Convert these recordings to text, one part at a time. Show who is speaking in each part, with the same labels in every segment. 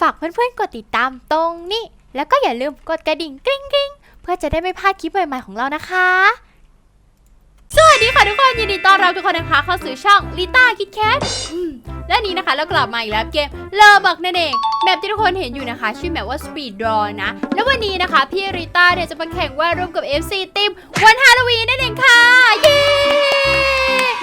Speaker 1: ฝากเพื่อนๆกดติดตามตรงนี้ แล้วก็อย่าลืมกดกระดิ่งกริ๊งกริ๊งเพื่อจะได้ไม่พลาดคลิปใหม่ๆของเรานะคะ สวัสดีค่ะทุกคนยินดีต้อนรับทุกคนนะคะเข้าสู่ช่องลิต้าคิดแคทและนี้นะคะเรากลับมาอีกแล้วเกมเลอบักนั่นเองแบบที่ทุกคนเห็นอยู่นะคะ ชื่อแบบว่า Speed Draw นะ แล้ววันนี้นะคะ พี่ริต้าเนี่ยจะมาแข่งว่าดรูปกับ FC ทีมวันฮาโลวีนนั่นเองค่ะ เย้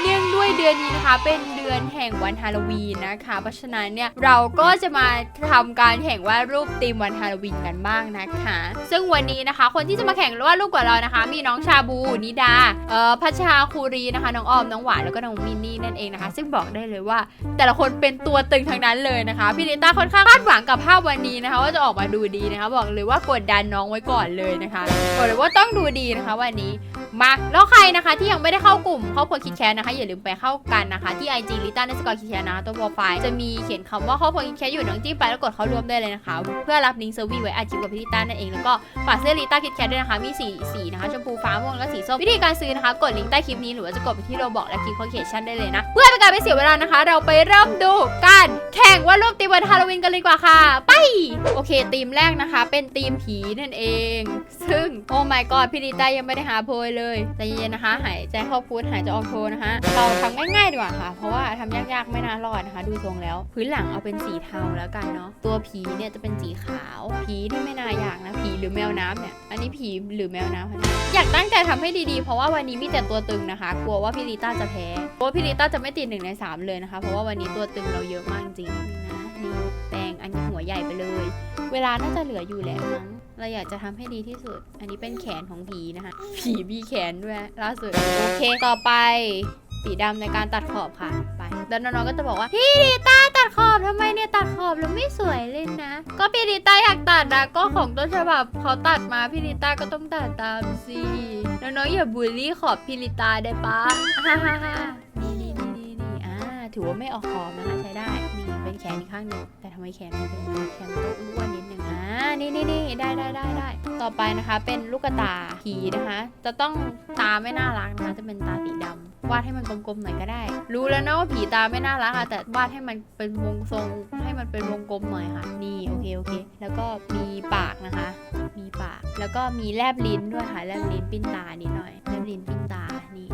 Speaker 1: เนื่องด้วยเดือนนี้นะคะเป็นเดือน แห่งวันฮาโลวีนนะคะ เพราะฉะนั้นเนี่ยเราก็จะมาทำการแข่งวาดรูปธีมวันฮาโลวีนกันบ้างนะคะ ซึ่งวันนี้นะคะ คนที่จะมาแข่งวาดรูปกับเรานะคะ มีน้องชาบูนิดาเอ่อพัชชาคูรีนะคะ น้องออมน้องหวานแล้วก็น้องมินนี่นั่นเองนะคะ ซึ่งบอกได้เลยว่า แต่ละคนเป็นตัวตึงทั้งนั้นเลยนะคะพี่นิต้าค่อนข้างคาดหวังกับภาพวันนี้นะคะ ว่าจะออกมาดูดีนะคะ บอกเลยว่ากดดันน้องไว้ก่อนเลยนะคะบอกเลยว่าต้องดูดีนะคะวันนี้มาแล้วใครนะคะที่ยังไม่ได้เข้ากลุ่มครอบครัวคิดแคสนะคะ อย่าลืมไปเข้ากันนะคะ ที่ IG ลิต้าในสกอร์คิดแคสนะตัวโปรไฟล์จะมีเขียนคำว่าครอบครัวคิดแคสอยู่น้องจิ้มไปแล้วกดเข้าร่วมได้เลยนะคะ เพื่อรับลิงก์เซอร์วีไว้อาจิบกับพี่ลิต้านั่นเองแล้วก็ฝากเสื้อลิต้าคิดแคสด้วยนะคะมีสีสีนะคะชมพูฟ้าม่วงแล้วก็สีส้มวิธีการซื้อนะคะ กดลิงก์ใต้คลิปนี้หรือว่าจะกดไปที่โรบอกและคลิปคอนเคชั่นได้เลยนะ เพื่อเป็นการไม่เสียเวลานะคะ เราไปเริ่มดูการแข่งว่ารูปตีมวันฮาโลวีนกันเลยดีกว่าค่ะ ไปโอเคธีมแรกนะคะ เป็นธีมผีนั่นเอง ซึ่งโอ้ my god พี่ลิต้ายังไม่ได้หาโพยเลยใจเย็นนะคะ หายใจเข้าพุทหายใจออกโทนะคะ เราทำง่ายๆดีกว่าค่ะ เพราะว่าทำยากๆไม่น่ารอดนะคะ ดูทรงแล้ว พื้นหลังเอาเป็นสีเทาแล้วกันเนาะตัวผีเนี่ยจะเป็นสีขาว ผีที่ไม่น่าอยากนะ ผีหรือแมวน้ำเนี่ยอันนี้ผีหรือแมวน้ำคะเนี่ยอยากตั้งใจทำให้ดีๆ เพราะว่าวันนี้มีแต่ตัวตึงนะคะ กลัวว่าพี่ลิต้าจะแพ้กลัวว่าพี่ลิต้าจะไม่ติดหนึ่งในสามเลยนะคะ เพราะว่าวันนี้ตัวตึงเราเยอะมากจริงๆนะนี่แปรงอันนี้หัวใหญ่ไปเลย เวลาน่าจะเหลืออยู่แล้วมั้งเราอยากจะทำให้ดีที่สุด อันนี้เป็นแขนของผีนะคะ ผีมีแขนด้วยล่าสุด โอเค ต่อไป สีดำในการตัดขอบค่ะไปแล้วน้องๆก็จะบอกว่าพี่ดีต้าตัดขอบทำไมเนี่ยตัดขอบแล้วไม่สวยเลยนะ ก็พี่ดีต้าอยากตัดนะก็ของต้นฉบับเขาตัดมาพี่ดีต้าก็ต้องตัดตามสิน้องๆอย่าบูลลี่ขอบพี่ดีต้าได้ปะฮ่าฮ่าฮ่านี่นี่นี่นี่นี่อ่า ถือว่าไม่ออกขอบนะคะใช้ได้ นี่เป็นแขนอีกข้างหนึ่งแต่ทำไมแขนมันเป็นแขนมันต้องอ้วนนิดนึงอ่านี่นี่นี่ได้ได้ได้ได้ต่อไปนะคะเป็นลูกตาผีนะคะ จะต้องตาไม่น่ารักนะคะจะเป็นตาสีดำวาดให้มันกลมๆหน่อยก็ได้ รู้แล้วนะว่าผีตาไม่น่ารักอะแต่วาดให้มันเป็นวงทรง ให้มันเป็นวงกลมหน่อยค่ะ นี่โอเคโอเค แล้วก็มีปากนะคะ มีปาก แล้วก็มีแลบลิ้นด้วยค่ะแลบลิ้นปิ้นตานิดหน่อยแลบลิ้นปิ้นตา นี่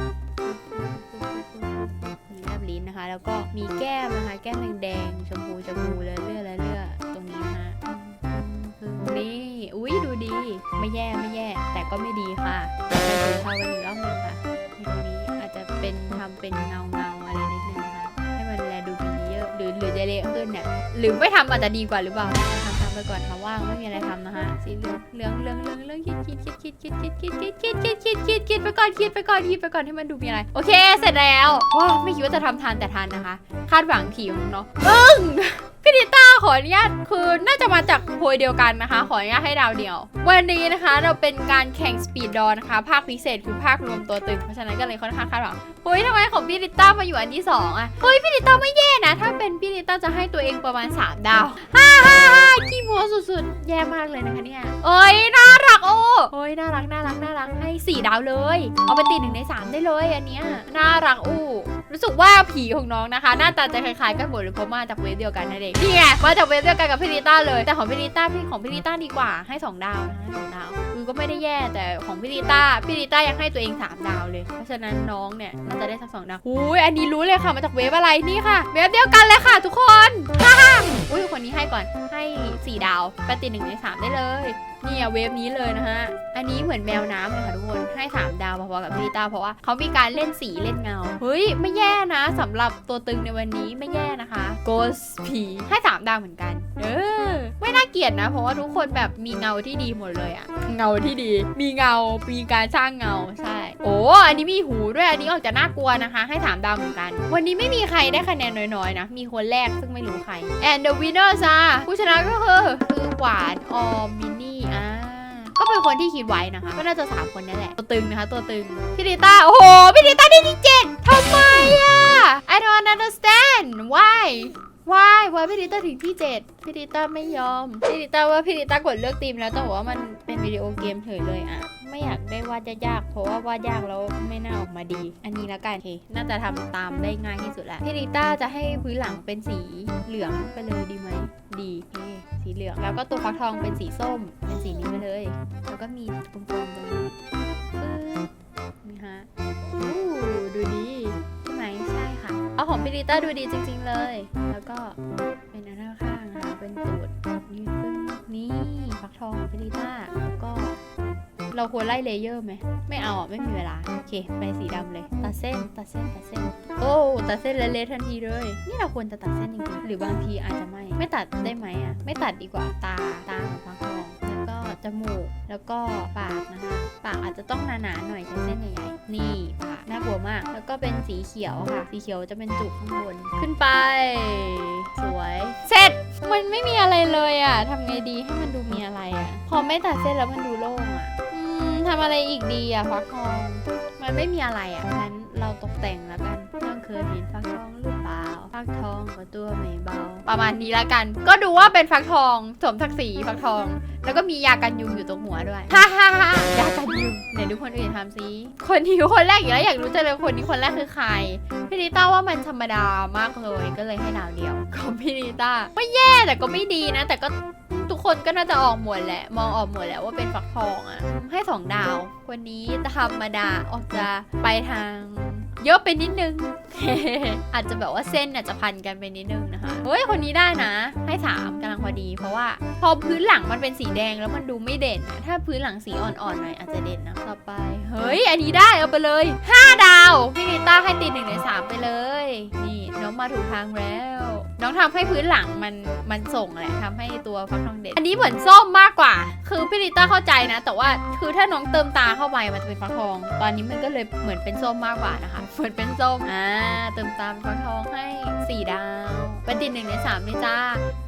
Speaker 1: แลบลิ้นนะคะแล้วก็มีแก้มนะคะ แก้มแดงๆชมพูชมพูเลยเลือดและเลือดตรงนี้นะตรงนี่อุ้ยดูดี ไม่แย่ไม่แย่ แต่ก็ไม่ดีค่ะไปถึงเทากันอีกรอบหนึงค่ะตรงนี้อาจจะเป็นทำเป็นเงาเงาอะไรนี้ รือหรือจะเละขึ้นเนี่ย หรือไม่ทำอาจจะดีกว่าหรือเปล่าทำทำไปก่อนค่ะว่างไม่มีอะไรทำนะฮะสีเหลืองเหลืองเหลืองเหลืองเหลืองคิดคิดคิดคิดคิดคิดคิดคิดคิดคิดคิดคิดคิดไปก่อนคิดไปก่อนคิดไปก่อนให้มันดูมีอะไร โอเค เสร็จแล้วว้าไม่คิดว่าจะทำทานแต่ทานนะคะ คาดหวังผีของน้องปึ้ง พี่ดิต้าขออนุญาตคือน่าจะมาจากโพยเดียวกันนะคะ ขออนุญาตให้ดาวเดียว วันนี้นะคะเราเป็นการแข่งสปีดดอนนะคะ ภาคพิเศษคือภาครวมตัวตึงเพราะฉะนั้นก็เลยค่อนข้างคาดหวังเฮ้ยทำไมของพี่ดิต้ามาอยู่อันที่สองอะเฮ้ยพี่ดิต้าไม่แย่นะ ถ้าเป็นพี่ดิต้าจะให้ตัวเองประมาณสามดาวฮ่าฮ่าฮ่าขี้โม้สุดๆ แย่มากเลยนะคะเนี่ยเอ้ยน่ารักโอ้เฮ้ยน่ารักน่ารักน่ารักให้สี่ดาวเลย เอาไปติดหนึ่งในสามได้เลยอันเนี้ยน่ารักอู้ รู้สึกว่าผีของน้องนะคะ หน้าตาจะคล้ายๆกันหมดเลยเพราะมาจากเวฟเดียวกันนั่นเองนี่ไงมาจากเวฟเดียวกันกับพี่ลิต้าเลยแต่ของพี่ลิต้าพี่ของพี่ลิต้าดีกว่าให้สองดาวนะสองดาวคือก็ไม่ได้แย่แต่ของพี่ลิต้าพี่ลิต้ายังให้ตัวเองสามดาวเลย เพราะฉะนั้นน้องเนี่ยน่าจะได้สักสองดาวอุ้ยอันนี้รู้เลยค่ะมาจากเวฟอะไรนี่ค่ะ เวฟเดียวกันเลยค่ะ ทุกคนฮ่าอุ้ยคนนี้ให้ก่อนให้สี่ดาวปติหนึ่งในสามได้เลย เนี่ยเวฟนี้เลยนะฮะ อันนี้เหมือนแมวน้ำเลยค่ะทุกคน ให้ 3 ดาวพอๆกับพีตาเพราะว่าเขามีการเล่นสีเล่นเงา เฮ้ย ไม่แย่นะสำหรับตัวตึงในวันนี้ไม่แย่นะคะ Ghost ผีให้ 3 ดาวเหมือนกัน เออ ไม่น่าเกลียดนะ เพราะว่าทุกคนแบบมีเงาที่ดีหมดเลยอะเงาที่ดี มีเงา มีการสร้างเงาใช่ โอ้อันนี้มีหูด้วย อันนี้ออกจะน่ากลัวนะคะ ให้ 3 ดาวเหมือนกัน วันนี้ไม่มีใครได้คะแนนน้อยๆนะ มีคนแรกซึ่งไม่รู้ใคร and the winner จ้าผู้ชนะก็คือคือหวานออมมิน เป็นคนที่คิดไว้นะคะ ก็น่าจะสามคนนั่นแหละตัวตึงนะคะ ตัวตึงพี่ดิต้าโอ้โหพี่ดิต้าได้ที่เจ็ดทำไมอะ I don't understand why why why พี่ดิต้าถึงที่เจ็ดพี่ดิต้าไม่ยอม พี่ดิต้าว่าพี่ดิต้ากดเลือกทีมแล้วแต่ว่ามันเป็นวิดีโอเกมเฉยเลยอะไม่อยากได้วาดยากๆเพราะว่าวาดยากแล้วไม่น่าออกมาดี อันนี้ละกันโอเคน่าจะทำตามได้ง่ายที่สุดแล้วพี่ดิต้าจะให้พื้นหลังเป็นสีเหลืองไปเลยดีไหม ดีนี่สีเหลือง แล้วก็ตัวฟักทองเป็นสีส้ม เป็นสีนี้ไปเลย แล้วก็มีกลมๆตรงนี้นี่ฮะอู้ดูดีใช่ไหมใช่ค่ะ เอาของพีริต้าดูดีจริง ๆเลย แล้วก็เป็นอันข้างๆนะคะเป็นตูดยืดขึ้นนี่ฟักทองพีริต้าแล้วก็ เราควรไล่เลเยอร์ไหม ไม่เอาอะ ไม่มีเวลา โอเค ไปสีดำเลย ตัดเส้น ตัดเส้น ตัดเส้น โอ้ ตัดเส้นเละๆทันทีเลย นี่เราควรจะตัดเส้นจริงๆ หรือบางทีอาจจะไม่ ไม่ตัดได้ไหมอะ ไม่ตัดดีกว่า ตา ตาของฟักทอง แล้วก็จมูก แล้วก็ปากนะคะ ปากอาจจะต้องหนาๆหน่อยใช้เส้นใหญ่ๆ นี่ปากน่ากลัวมาก แล้วก็เป็นสีเขียวค่ะ สีเขียวจะเป็นจุกข้างบน ขึ้นไป สวย เสร็จ มันไม่มีอะไรเลยอะทำไงดีให้มันดูมีอะไรอะ พอไม่ตัดเส้นแล้วมันดูโล่งอะอืม ทำอะไรอีกดีอะฟักทอง มันไม่มีอะไรอะงั้นเราตกแต่งแล้วกันต้องเคยเห็นฟักทองหรือเปล่าฟักทองกับตัวไม่เบา ประมาณนี้แล้วกัน ก็ดูว่าเป็นฟักทองสมศักดิ์ศรีฟักทอง แล้วก็มียากันยุงอยู่ตรงหัวด้วยฮ่าฮ่าฮ่ายากันยุงไหนดูคนอื่นทำซิคนนี้คนแรกอยู่แล้วอยากรู้จังเลยคนนี้คนแรกคือใครพี่นิต้าว่ามันธรรมดามากเลยก็เลยให้ดาวเดียวของพี่นิต้าไม่แย่แต่ก็ไม่ดีนะ แต่ก็ทุก คนก็น่าจะออกหมดแหละ มองออกหมดแล้วว่าเป็นฟักทองอะ่ะให้สองดาวคนนี้ธรรมดาออกจะไปทางเยอะไปนิดนึง อาจจะแบบว่าเส้นอาจจะพันกันไปนิดนึงนะคะ เฮ้ย คนนี้ได้นะ ให้สามกำลังพอดี เพราะว่าพอพื้นหลังมันเป็นสีแดงแล้วมันดูไม่เด่นอะถ้าพื้นหลังสีอ่อนๆหน่อยอาจจะเด่นนะ ต่อไป เฮ้ย อันนี้ได้เอาไปเลย 5 ดาว พี่นิต้าให้ตีหนึ่งในสามไปเลย นี่น้องมาถูกทางแล้ว น้องทำให้พื้นหลังมันมันส่งแหละทำให้ตัวฟักทองเด่นอันนี้เหมือนส้มมากกว่า คือพี่นิต้าเข้าใจนะ แต่ว่าคือถ้าน้องเติมตาเข้าไปมันจะเป็นฟักทอง ตอนนี้มันก็เลยเหมือนเป็นส้มมากกว่านะคะ เหมือนเป็นส้ม อ่า เติมตามฟักทองให้สี่ดาวเป็นติดหนึ่งในสามเลยจ้า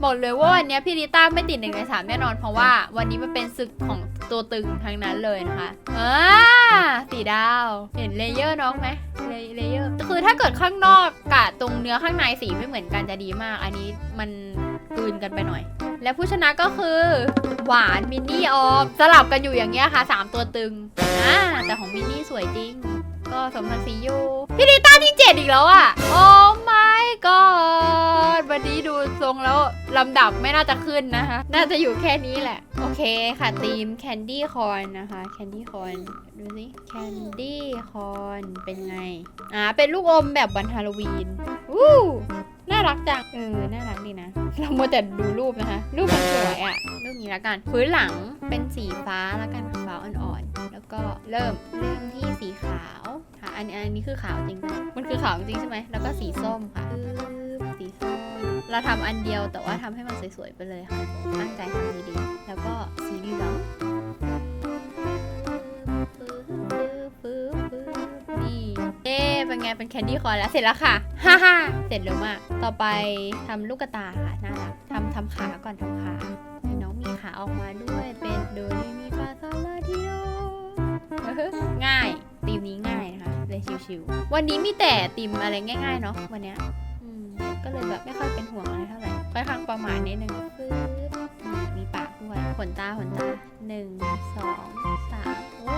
Speaker 1: บอกเลยว่าวันเนี้ยพี่นิต้าไม่ติดหนึ่งในสามแน่นอน เพราะว่าวันนี้มันเป็นศึกของตัวตึงทั้งนั้นเลยนะคะอ่าสี่ดาว เห็นเลเยอร์น้องไหมเลเลเยอร์ คือถ้าเกิดข้างนอกกับตรงเนื้อข้างในสีไม่เหมือนกันจะดีมาก อันนี้มันกลืนกันไปหน่อย และผู้ชนะก็คือ หวานมินนี่ออม สลับกันอยู่อย่างเงี้ยค่ะสามตัวตึงอ่าแต่ของมินนี่สวยจริง ก็สมพันธ์สียูพี่นิต้าที่เจ็ดอีกแล้วอะ โอ้ my god วันนี้ดูทรงแล้วลำดับไม่น่าจะขึ้นนะคะ น่าจะอยู่แค่นี้แหละ โอเคค่ะทีม Candy Corn นะคะ Candy Corn ดูสิ Candy Corn เป็นไง อ่า เป็นลูกอมแบบวันฮาโลวีนวู้ น่ารักจัง เออ น่ารักดีนะ เราโมวแต่ดูรูปนะคะ รูปมันสวยอะรูปนี้ละกัน พื้นหลังเป็นสีฟ้าละกันฟ้าอ่อนๆ แล้วก็เริ่มเริ่มที่สีขาวค่ะ อันนี้อันนี้คือขาวจริงด้วยมันคือขาวจริงใช่ไหม แล้วก็สีส้มค่ะปึ๊บสีส้ม เราทำอันเดียวแต่ว่าทำให้มันสวยๆไปเลยค่ะ ตั้งใจทำดีๆ แล้วก็สีเหลือง ไงเป็นแคนดี้คอร์แล้วเสร็จแล้วค่ะฮ่าฮ่าเสร็จเร็วมาก ต่อไปทำลูกกระตาค่ะน่ารักทำทำขาก่อนทำขาให้น้องมีขาออกมาด้วยเป็นโดเรมีฟาซาลาดิโอง่ายตีมนี้ง่ายนะคะเลยชิวๆวันนี้มีแต่ตีมอะไรง่ายๆเนาะวันเนี้ยก็เลยแบบไม่ค่อยเป็นห่วงอะไรเท่าไหร่ค่อยข้างประมาณนิดนึงปึ๊บมีปากด้วยขนตาขนตาหนึ่งสองสามโอ้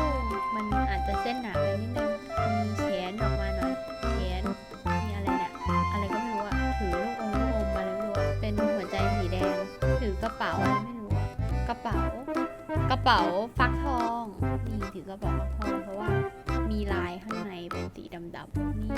Speaker 1: มันอาจจะเส้นหนาไปนิดนึง เป๋า กระเป๋าฟักทองนี่ถือกระเป๋าฟักทองเพราะว่ามีลายข้างในเป็นสีดำๆนี่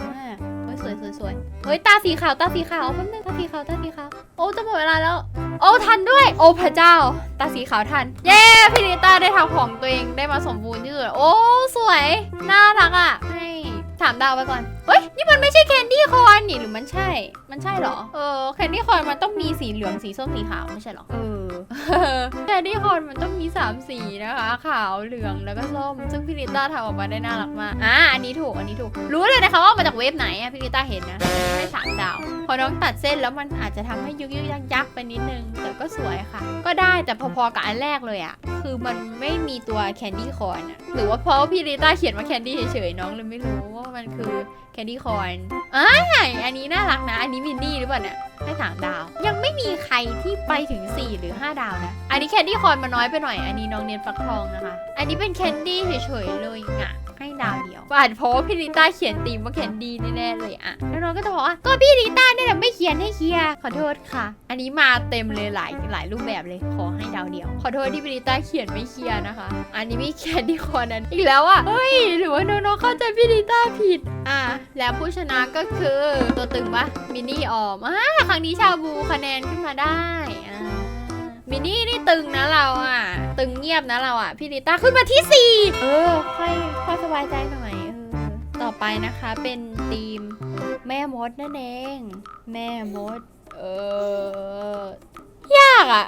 Speaker 1: อ่าเฮ้ยสวยสวยสวยเฮ้ยตาสีขาวตาสีขาวแป๊บนึงตาสีขาวตาสีขาวโอ้จะหมดเวลาแล้ว โอ้ทันด้วย โอ้พระเจ้า ตาสีขาวทัน เย้พี่นิต้าได้ทำของตัวเองได้มาสมบูรณ์ที่สุดโอ้สวยน่ารักอะให้ถามดาวไปก่อน เฮ้ย นี่มันไม่ใช่แคนดี้คอร์นนี่หรือมันใช่ มันใช่เหรอ เออ แคนดี้คอร์นมันต้องมีสีเหลือง สีส้ม สีขาว ไม่ใช่เหรอ เออ แคนดี้คอนมันต้องมีสามสีนะคะ ขาวเหลืองแล้วก็ส้ม ซึ่งพี่ลิต้าทำออกมาได้น่ารักมาก อ่าอันนี้ถูก อันนี้ถูก รู้เลยนะคะว่ามาจากเว็บไหนอะพี่ลิต้าเห็นนะ ให้สามดาว พอน้องตัดเส้นแล้วมันอาจจะทำให้ยุกยุกยักยักไปนิดนึง แต่ก็สวยค่ะ ก็ได้แต่พอๆกับอันแรกเลยอะคือมันไม่มีตัวแคนดี้คอนอะหรือว่าเพราะว่าพี่ลิต้าเขียนว่าแคนดี้เฉยๆน้องเลยไม่รู้ว่ามันคือ แคนดี้คอร์นอ่าอันนี้น่ารักนะ อันนี้มินนี่หรือเปล่าเนี่ยให้สามดาว ยังไม่มีใครที่ไปถึง 4 หรือ 5 ดาวนะ อันนี้แคนดี้คอร์นมาน้อยไปหน่อย อันนี้น้องเนียนฟักทองนะคะ อันนี้เป็นแคนดี้เฉยๆเลยงะ ให้ดาวเดียวอาจเพราะว่าพี่ลิต้าเขียนตีมว่าเขียนดีแน่ๆเลยอะแล้วน้องก็จะบอกว่าก็พี่ลิต้าเนี่ยแหละไม่เขียนให้เคลียร์ขอโทษค่ะ อันนี้มาเต็มเลยหลายหลายรูปแบบเลยขอให้ดาวเดียว ขอโทษที่พี่ลิต้าเขียนไม่เคลียร์นะคะ อันนี้ไม่เขียนที่คนนั้นอีกแล้วอะเฮ้ยหรือว่าน้องๆเข้าใจพี่ลิต้าผิดอะแล้วผู้ชนะก็คือตัวตึงปะมินนี่ออมอะครั้งนี้ชาบูคะแนนขึ้นมาได้ มินี่นี่ตึงนะเราอะ ตึงเงียบนะเราอะ พี่ลิต้าขึ้นมาที่ 4 เออ ค่อยค่อยสบายใจหน่อยเออต่อไปนะคะเป็นทีมแม่มดนั่นเอง แม่มด เออ ยากอะ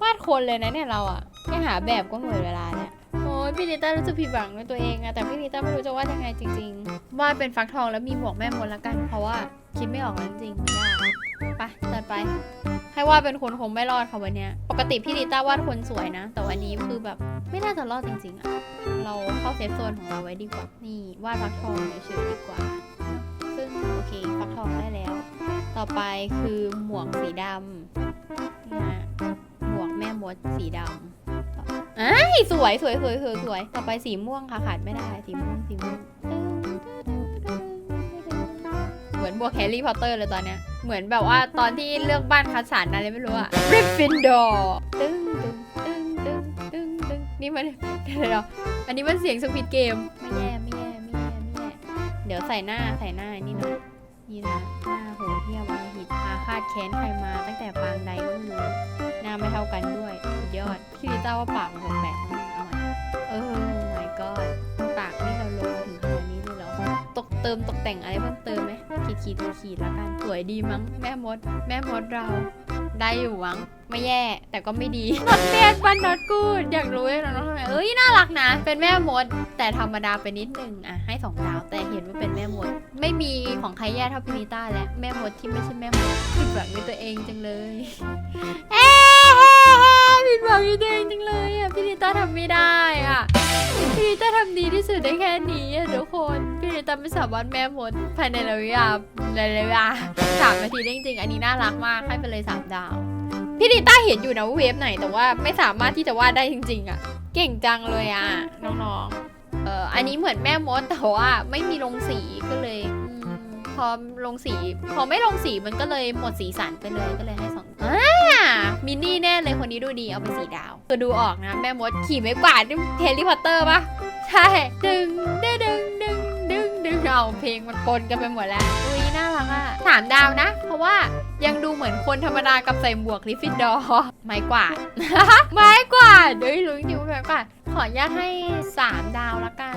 Speaker 1: วาดคนเลยนะเนี่ยเราอะแค่หาแบบก็หมดเวลาเนี่ย โอ้ยพี่ลิต้ารู้สึกผิดหวังในตัวเองอะแต่พี่ลิต้าไม่รู้จะวาดยังไงจริงๆวาดเป็นฟักทองแล้วมีหมวกแม่มดละกัน เพราะว่าคิดไม่ออกแล้วจริงๆไม่ยากไปจัดไป ให้วาดเป็นคนคงไม่รอดค่ะวันเนี้ยปกติพี่ลิต้าวาดคนสวยนะ แต่วันนี้คือแบบไม่น่าจะรอดจริงๆอะเราเข้าเซฟโซนของเราไว้ดีกว่านี่วาดฟักทองเฉยๆดีกว่า ซึ่งโอเคฟักทองได้แล้ว ต่อไปคือหมวกสีดำนะฮะหมวกแม่มดสีดำ อ้ายสวยสวยสวยสวยสวยต่อไปสีม่วงค่ะขาดไม่ได้สีม่วงสีม่วงเหมือนบวกแฮร์รี่พอตเตอร์เลยตอนเนี้ยเหมือนแบบว่าตอนที่เลือกบ้านคัดสรรอะไรไม่รู้อะกริฟฟินดอร์ตึ้งตึ้งตึ้งตึ้งตึ้งตึ้งนี่มันเดี๋ยวเดี๋ยวอันนี้มันเสียงสควิดเกมไม่แย่ไม่แย่ไม่แย่ไม่แย่เดี๋ยวใส่หน้าใส่หน้านี่หน่อย นี่นะหน้าโหดเที่ยววันหิตอาฆาตแค้นใครมาตั้งแต่ปางใดก็ไม่รู้หน้าไม่เท่ากันด้วยสุดยอดพี่ลิต้าว่าปากมันแปลกๆนะเอาใหม่เออ my god ปากนี่เราลงมาถึงขนาดนี้เลยเหรอตกเติมตกแต่งอะไรเพิ่มเติมไหมขีดขีดขีดแล้วกันสวยดีมั้งแม่มด แม่มดเรา ได้อยู่มั้งไม่แย่แต่ก็ไม่ดี not bad but not good อยากรู้เลยน้องๆทำไมเอ้ยน่ารักนะ เป็นแม่มด แต่ธรรมดาไปนิดนึงอะให้สองดาว แต่เห็นว่าเป็นแม่มด ไม่มีของใครแย่เท่าพินิต้าและแม่มดที่ไม่ใช่แม่มดผิดหวังในตัวเองจังเลย เอ๊ะ ผิดหวังในตัวเองจังเลยอะพี่ลิต้าทำไม่ได้อะพี่ลิต้าทำดีที่สุดได้แค่นี้อะทุกคนพี่ลิต้าไม่สามารถแม่หมดภายในระยะเวลาระยะเวลาสามนาทีได้จริงๆอันนี้น่ารักมากให้ไปเลยสามดาวพี่ลิต้าเห็นอยู่นะว่าเวฟไหนแต่ว่าไม่สามารถที่จะวาดได้จริง ๆ อะ เก่งจังเลยอะน้องๆเอ่ออันนี้เหมือนแม่มดแต่ว่าไม่มีลงสีก็เลยพอลงสี พอไม่ลงสีมันก็เลยหมดสีสันไปเลยก็เลยให้สองอ่า มินนี่แน่เลยคนนี้ดูดีเอาไปสีดาวคือดูออกนะ แม่มดขี่ไม้กวาดนี่เฮลิพอตเตอร์ปะใช่ ดึงดึงดึงดึงดึงดึงเอาเพลงมันปนกันไปหมดแล้วอุ้ยน่ารักอะสามดาวนะ เพราะว่ายังดูเหมือนคนธรรมดากับใส่หมวกกริฟฟินดอร์ไม้กวาดไม้กวาดเดี๋ยวรู้จริงไม้กวาดขออนุญาตให้สามดาวละกัน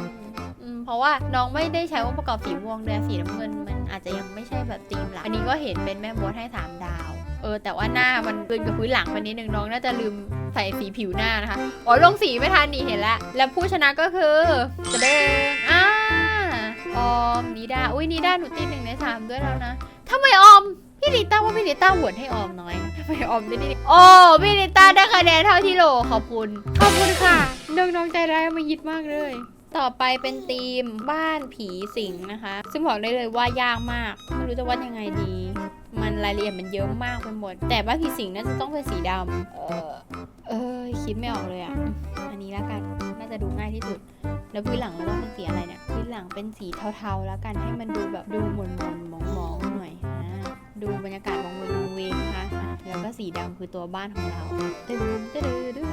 Speaker 1: เพราะว่าน้องไม่ได้ใช้องค์ประกอบสีม่วงเลยสีน้ำเงินมันอาจจะยังไม่ใช่แบบธีมหลักอันนี้ก็เห็นเป็นแม่มดให้สามดาว เออแต่ว่าหน้ามันเกินกับพื้นหลังไปนิดนึงน้องน่าจะลืมใส่สีผิวหน้านะคะอ๋อลงสีไม่ทันนี่เห็นแล้วแล้วผู้ชนะก็คือจะเดงอ่าออมนิดาอุ้ยนิดาหนูตีหนึ่งในสามด้วยแล้วนะทำไมออมพี่ลิต้าว่าพี่ลิต้าโหวตให้ออมน้อยทำไมออมได้ดีโอ้พี่ลิต้าได้คะแนนเท่าที่โหลขอบคุณขอบคุณค่ะน้องๆใจร้ายมายิดมากเลย ต่อไปเป็นธีมบ้านผีสิงนะคะ ซึ่งบอกได้เลยว่ายากมากไม่รู้จะวาดยังไงดี มันรายละเอียดมันเยอะมากไปหมด แต่บ้านผีสิงน่าจะต้องเป็นสีดำเออเอยคิดไม่ออกเลยอะอันนี้แล้วกันน่าจะดูง่ายที่สุด แล้วพื้นหลังเราต้องเป็นสีอะไรเนี่ยพื้นหลังเป็นสีเทาๆ แล้วกันให้มันดูแบบดูหม่นๆมองๆหน่อยอ่าดูบรรยากาศวังเวงวังเวงนะคะอะแล้วก็สีดำคือตัวบ้านของเราตึ้งตึ้งตึ้ง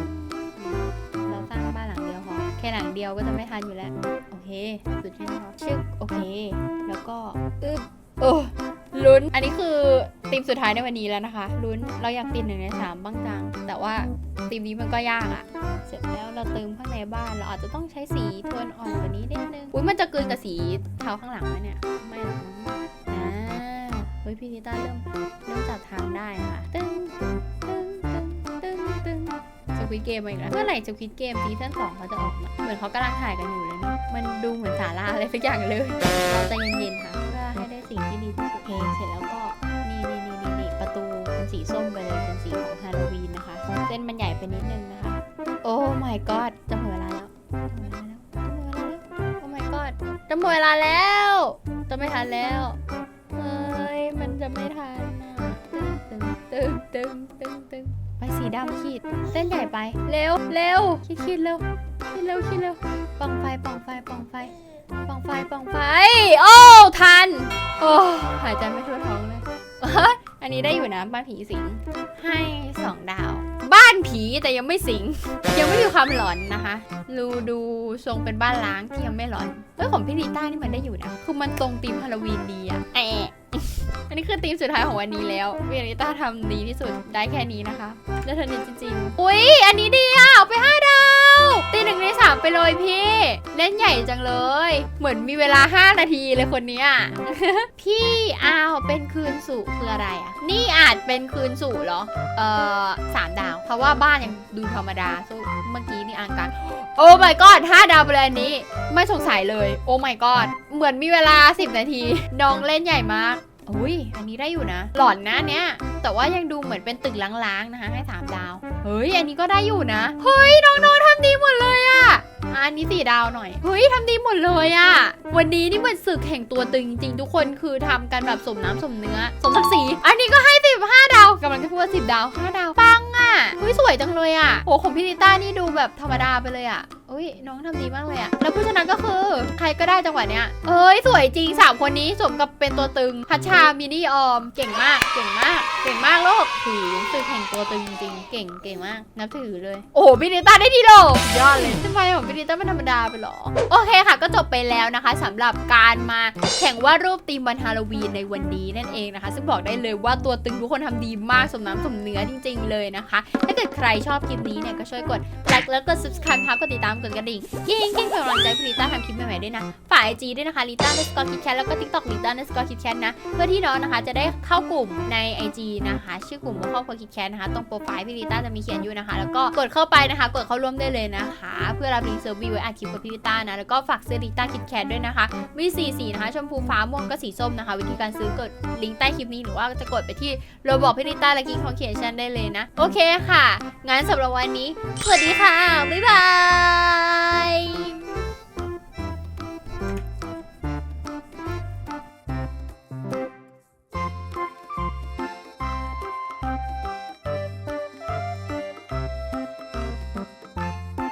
Speaker 1: ค่หลังเดียวก็จะไม่ทันอยู่แล้ว โอเคสุดแค่นี้พอชึกโอเค แล้วก็อึ๊บโอ้ลุ้น อันนี้คือทีมสุดท้ายในวันนี้แล้วนะคะลุ้นเราอยากติดหนึ่งในสามบ้างจัง แต่ว่าทีมนี้มันก็ยากอะเสร็จแล้วเราเติมข้างในบ้านเราอาจจะต้องใช้สีโทนอ่อนกว่านี้นิดนึงอุ้ยมันจะกลืนกับสีเทาข้างหลังไหมเนี่ยไม่หรอกอ่าเฮ้ยพี่นิต้าเริ่มเริ่มจับทางได้นะคะตึ้งตึ้งตึ้งตึ้งตึ้ง สควิตเกมมาอีกแล้วเมื่อไหร่สควิตเกมซีซั่นสองเขาจะออกมาเหมือนเขากำลังถ่ายกันอยู่เลยเนอะมันดูเหมือนสาระอะไรสักอย่างเลยเราใจเย็นๆค่ะเพื่อให้ได้สิ่งที่ดีที่สุดโอเคเสร็จแล้วก็นี่นี่นี่นี่นี่ประตูเป็นสีส้มไปเลยเป็นสีของฮาโลวีนนะคะ เส้นมันใหญ่ไปนิดนึงนะคะ โอ้ my god จะหมดเวลาแล้วจะหมดเวลาแล้วจะหมดเวลาแล้ว โอ้ my god จะหมดเวลาแล้วจะไม่ทันแล้ว สีดำขีดเส้นใหญ่ไป เร็วเร็วคิดคิดเร็วคิดเร็วคิดเร็วปองไฟปองไฟปองไฟปองไฟปองไฟ โอ้ทัน โอ้หายใจไม่ทั่วท้องเลยอันนี้ได้อยู่นะบ้านผีสิงให้สองดาว บ้านผีแต่ยังไม่สิง ยังไม่มีความหลอนนะคะดูดูทรงเป็นบ้านล้างที่ยังไม่หลอนเฮ้ยของพี่ลิต้านี่มันได้อยู่นะคือมันตรงธีมฮาโลวีนดีอะแอะอันนี้คือธีมสุดท้ายของวันนี้แล้วพี่ลิต้าทำดีที่สุดได้แค่นี้นะคะ แล้วเธอเนี่ยจริงๆ อุ้ยอันนี้ดีอะเอาไปห้าดาว ตีหนึ่งในสามไปเลยพี่ เล่นใหญ่จังเลย เหมือนมีเวลา 5 นาทีเลยคนเนี้ยพี่อ้าวเป็นคืนสู่คืออะไรอะนี่อาจเป็นคืนสู่เหรอ เอ่อสามดาว เพราะว่าบ้านยังดูธรรมดาสู้เมื่อกี้นี่อลังการโอ้ my god ห้าดาวไปเลยอันนี้ ไม่สงสัยเลย โอ้ my god เหมือนมีเวลา 10 นาที น้องเล่นใหญ่มาก อุ้ย อันนี้ได้อยู่นะ หลอนนะเนี้ยแต่ว่ายังดูเหมือนเป็นตึกล้างๆนะคะให้สามดาว เฮ้ย อันนี้ก็ได้อยู่นะ เฮ้ย น้องๆทำดีหมดเลยอะอะอันนี้สี่ดาวหน่อย เฮ้ยทำดีหมดเลยอะวันนี้นี่เหมือนศึกแห่งตัวตึงจริงๆทุกคนคือทำกันแบบสมน้ำสมเนื้อ สมศักดิ์ศรี อันนี้ก็ให้สิบห้าดาวกำลังจะพูดว่าสิบดาวห้าดาว ปังอะเฮ้ยสวยจังเลยอะโหของพี่ลิต้านี่ดูแบบธรรมดาไปเลยอะอุ้ยน้องทำดีมากเลยอะแล้วผู้ชนะก็คือใครก็ได้จังหวะเนี้ยเอ้ยสวยจริงสามคนนี้สมกับเป็นตัวตึง พัชชามินี่ออม เก่งมาก เก่งมาก เก่งมากโลกถือสึกแห่งตัวตึงจริงๆเก่งเก่งมาก นับถือเลย โอ้โหพี่ลิต้าได้ดีโลยอดเลยทำไมของพี่ลิต้าไม่ธรรมดาไปหรอ โอเคค่ะ ก็จบไปแล้วนะคะสำหรับการมาแข่งวาดรูปธีมวันฮาโลวีนในวันนี้นั่นเองนะคะ ซึ่งบอกได้เลยว่าตัวตึงทุกคนทำดีมากสมน้ำสมเนื้อจริง ๆ เลยนะคะ ถ้าเกิดใครชอบคลิปนี้เนี่ยก็ช่วยกดไลค์แล้วก็ subscribe ครับกดติดตามกดกระดิ่งยิ่งยิ่งเป็นกำลังใจให้ลิต้าทำคลิปใหม่ๆด้วยนะฝากไอจีด้วยนะคะลิต้าเนสกอร์คิดแคทแล้วก็ TikTok ลิต้าเนสกอร์คิดแคทนะ เพื่อที่น้องนะคะจะได้เข้ากลุ่มใน IG นะคะ ชื่อกลุ่มว่าครอบครัวคิดแคทนะคะ ตรงโปรไฟล์พี่ลิต้าจะมีเขียนอยู่นะคะ แล้วก็กดเข้าไปนะคะ กดเข้าร่วมได้เลยนะคะ เพื่อรับลิงก์เซอร์วีไว้อัดคลิปกับพี่ลิต้านะ แล้วก็ฝากซื้อลิต้าคิดแคทด้วยนะคะมีสีสีนะคะ ชมพูฟ้าม่วงก็สีส้มนะคะ วิธีการซื้อกดลิงก์ใต้คลิปนี้หรือว่าจะกดไปที่โรบอกพี่ลิต้าและกิ๊กคอนเขียนชันได้เลยนะ โอเคค่ะ งั้นสำหรับวันนี้ สวัสดีค่ะ บ๊ายบาย啊